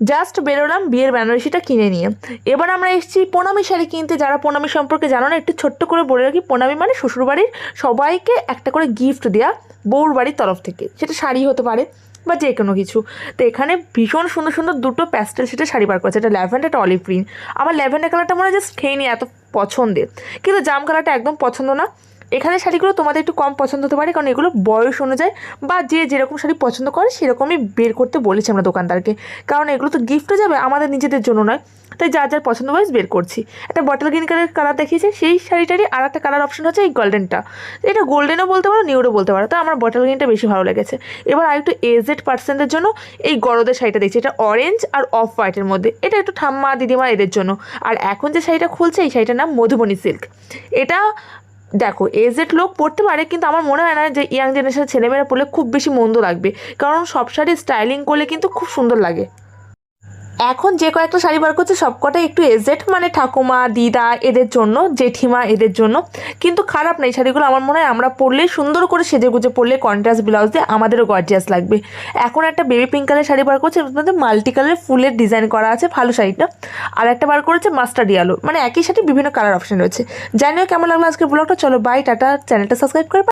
Just বেরোলাম, বিয়ের বেনারসিটা কিনে নিয়ে। এবার আমরা এসেছি প্রণামী শাড়ি কিনতে। যারা প্রণামী সম্পর্কে জানো না, একটু ছোট্ট করে বলে রাখি, প্রণামী মানে শ্বশুরবাড়ির সবাইকে একটা করে গিফট দেওয়া বউর বাড়ির তরফ থেকে। সেটা শাড়ি হতে পারে বা যে কোনো কিছু। তো এখানে ভীষণ সুন্দর সুন্দর দুটো প্যাস্টেল সেটা শাড়ি বার করেছে। একটা ল্যাভেন্ডার একটা অলিভ গ্রিন আমার ল্যাভেন্ডার কালারটা মনে হয় জাস্ট খেয়ে নিয়ে এত পছন্দের। কিন্তু জাম কালারটা একদম পছন্দ না। এখানে শাড়িগুলো তোমাদের একটু কম পছন্দ হতে পারে, কারণ এগুলো বয়স অনুযায়ী বা যে যেরকম শাড়ি পছন্দ করে সেরকমই বের করতে বলেছি আমরা দোকানদারকে। কারণ এগুলো তো গিফটও যাবে আমাদের নিজেদের জন্য নয়, তাই যার যার পছন্দ বয়স বের করছি। একটা বটল গ্রিন কালারের কালার দেখিয়েছে, সেই শাড়িটারই আর একটা কালার অপশন হচ্ছে এই গোল্ডেনটা এটা গোল্ডেনও বলতে পারো নিউরও বলতে পারো, তো আমার বটল গ্রিনটা বেশি ভালো লেগেছে। এবার আর একটু এজেড পার্সেন্টের জন্য এই গরদের শাড়িটা দেখছি, এটা অরেঞ্জ আর অফ হোয়াইটের মধ্যে। এটা একটু ঠাম্মা দিদিমা এদের জন্য। আর এখন যে শাড়িটা খুলছে, এই শাড়িটার নাম মধুবনী সিল্ক এটা দেখো এজেড লোক পড়তে পারে, কিন্তু আমার মনে হয় না যে ইয়াং জেনারেশনের ছেলেমেয়েরা পড়লে খুব বেশি মন্দ লাগবে। কারণ সব শাড়ি স্টাইলিং করলে কিন্তু খুব সুন্দর লাগে। এখন যে কয়েকটা শাড়ি বার করছে সবকটাই একটু এজেড মানে ঠাকুমা, দিদা এদের জন্য, জেঠিমা এদের জন্য। কিন্তু খারাপ নেই শাড়িগুলো আমার মনে হয় আমরা পরলে সুন্দর করে সেজে গুজে পরলে কন্ট্রাস্ট ব্লাউজ দিয়ে আমাদেরও গর্জিয়াস লাগবে। এখন একটা বেবি পিঙ্ক কালার শাড়ি বার করছে মধ্যে মাল্টি কালারের ফুলের ডিজাইন করা আছে, ভালো শাড়িটা। আর একটা বার করেছে মাস্টার ডিয়ালো মানে একই শাড়ি বিভিন্ন কালার অপশন রয়েছে। জানিও কেমন লাগল আজকে ব্লগটা চলো বাই টাটা চ্যানেলটা সাবস্ক্রাইব করে